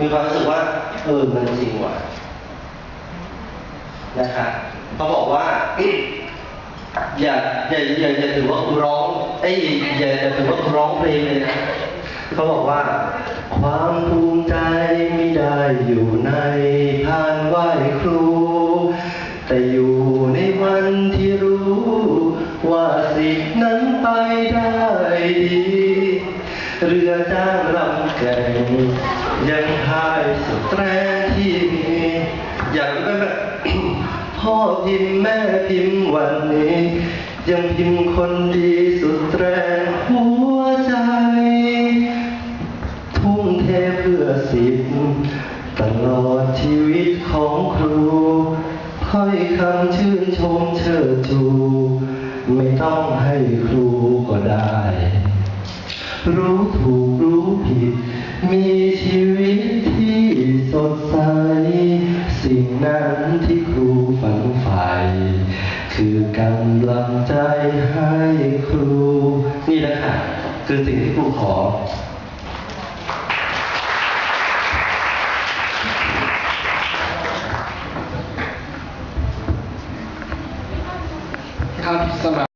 มีความรู้สึกว่าเออมันจริงว่ะนะครับเขาบอกว่าอย่าอย่าอย่าอย่าถือว่าร้องเอ้อย่าอย่าถือว่าร้องเพลงเลยนะเขาบอกว่า ความภูมิใจไม่ได้อยู่ในพานไหว้ครู แต่อยู่ในวันที่รู้ ว่าสิ่งนั้นไปได้ดี เรือจ้างลำแก่งยังพายสุดแรงที่มี อย่างนั้นแบบพ่อพิมพ์แม่พิมพ์วันนี้ ยังพิมพ์คนดีสุดแรงหัวใจ ทุ่มเทเพื่อสิทธิ์ตลอดชีวิตของครูถ้อยคำชื่นชมเชิดชู ไม่ต้องให้ครู รู้ถูกรู้ผิด มีชีวิตที่สดใส สิ่งนั้นที่ครูฝันใฝ่คือกำลังใจให้ครู นี่แหละค่ะ คือสิ่งที่ครูขอครับสำหรับ